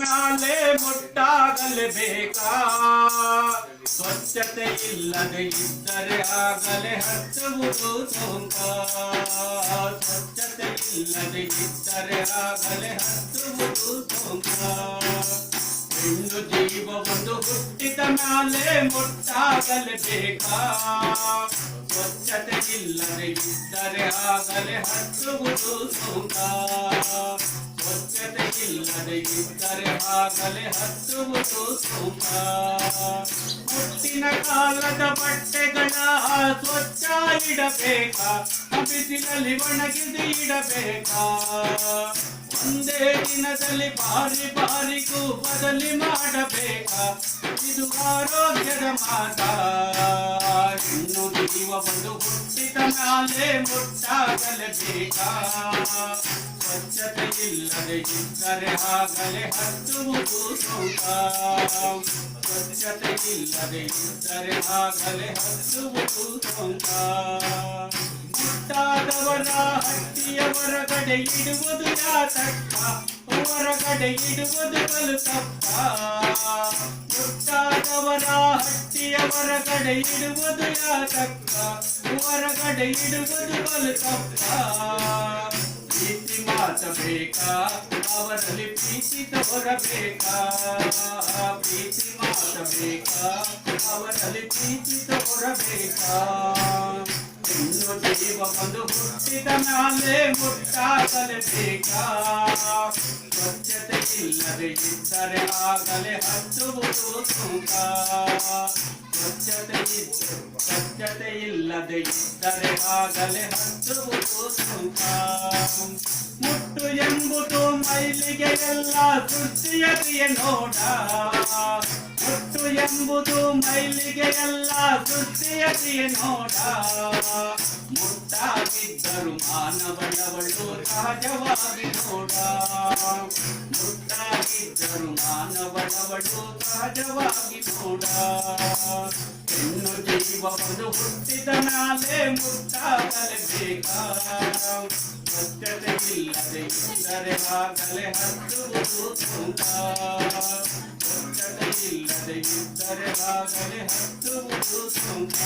ಮ್ಯಾಲೆ ಮುಟ್ಟಾಗಲೇಬೇಕಾ ಸ್ವಚ್ಛತೆ ಇಲ್ಲದೆ ಇದ್ದರೆ ಆಗಲೇ ಹಚ್ಚುವುದು ಸೋಂಕ ಸ್ವಚ್ಛತೆ ಇಲ್ಲದೆ ಇದ್ದರೆ ಆಗಲೇ ಹಚ್ಚುವುದು ಸೋಂಕ ಹೆಣ್ಣು ಒಂದು ಹುಟ್ಟಿದ ಮ್ಯಾಲೆ ಮುಟ್ಟಾಗಲೇಬೇಕಾ ಸ್ವಚ್ಛತೆ ಇಲ್ಲದೆ ಇದ್ದರೆ ಆಗಲೇ ಹಚ್ಚುವುದು ಸೋಂಕ ಸ್ವಚ್ಛತೆ ಇಲ್ಲದೆ ಇದ್ದರೆ ಆಗಲೇ ಹತ್ತುವುದು ಸುಖ ಮುಟ್ಟಿನ ಕಾಲದ ಬಟ್ಟೆಗಳ ಸ್ವಚ್ಛ ಇಡಬೇಕಾ? ಬಿಸಿಲಲ್ಲಿ ಒಣಗಿಸಿ ಇಡಬೇಕಾ? ಒಂದೇ ದಿನದಲ್ಲಿ ಬಾರಿ ಬಾರಿಗೂ ಬದಲಿ ಮಾಡಬೇಕಾ? ಇದು ಆರೋಗ್ಯದ ಮಾತ. ಇನ್ನು ಜೀವ ಒಂದು ಹುಟ್ಟಿದ ಮ್ಯಾಲೆ ಮುಟ್ಟಾಗಲೇಬೇಕಾ ಸ್ವಚ್ಛತೆ ಇಲ್ಲದೆ ಇದ್ದರೆ ಆಗಲೇ ಹಚ್ಚುವುದು ಸೋಂಕ ಸ್ವಚ್ಛತೆ ಇಲ್ಲದೆ ಇದ್ದರೆ ಆಗಲೇ ಹಚ್ಚುವುದು ಸೋಂಕ ಮುಟ್ಟಾದವರ ಹಟ್ಟಿಯ ಹೊರಗಡೆ ಇಡುವುದು ಯಾತಕ್ಕ ಹೊರಗಡೆ ಇಡುವುದು ಬಲು ತಪ್ಪ ಮುಟ್ಟಾದವರ ಹಟ್ಟಿಯ ಹೊರಗಡೆ ಇಡುವುದು ಯಾತಕ್ಕ ಹೊರಗಡೆ ಇಡುವುದು ಬಲು ತಪ್ಪ ಪ್ರೀತಿ ಮಾತ ಬೇಕಾ ಅವರಲ್ಲಿ ಪ್ರೀತಿತ ಹೊರಬೇಕಾ ಪ್ರೀತಿ ಮಾತ ಬೇಕಾ ಅವರಲ್ಲಿ ಪ್ರೀತಿತ ಹೊರಬೇಕಾ ಇನ್ನು ಜೀವ ಒಂದು ಹುಟ್ಟಿದ ಮ್ಯಾಲೆ ಮುಟ್ಟಾಗಲೇಬೇಕಾ ಸ್ವಚ್ಛತೆ ಇಲ್ಲದೆ ಇದ್ದರೆ ಆಗಲೇ ಹಚ್ಚುವುದು ಸುಖ. ಸ್ವಚ್ಛತೆ ಸ್ವಚ್ಛತೆ ಇಲ್ಲದೆ ಇದ್ದರೆ ಆಗಲೇ ಹಚ್ಚುವುದು ಸುಖ. ಮುಟ್ಟು ಎಂಬುದು ಮೈಲಿಗೆ ಎಲ್ಲ ಸೃಷ್ಟಿಯ ನೋಡ. ಮುಟ್ಟು ಎಂಬುದು ಮೈಲಿಗೆ ಎಲ್ಲ ಕ್ರಿಯೆ ನೋಡ. ಮುಟ್ಟಾಗಿದ್ದರು ಮಾನವಳವಳು ಸಹಜವಾಗಿ ನೋಡ. ಮುಟ್ಟಾಗಿದ್ದರು ಮಾನವಳವಳು ಸಹಜವಾಗಿ ನೋಡ. ಹೆಣ್ಣು ಜೀವ ಒಂದು ಹುಟ್ಟಿದ ಮ್ಯಾಲೆ ಮುಟ್ಟಾಗಲೇಬೇಕಾ ಸ್ವಚ್ಛತೆ ಇಲ್ಲದೆ ಇದ್ದರೆ ಆಗಲೇ ಹಚ್ಚುವುದು ಸೂಕ ಸ್ವಚ್ಛತೆ ಇಲ್ಲದೆ ಇದ್ದರೆ ಆಗಲೇ ಹಚ್ಚುವುದು ಸೂಕ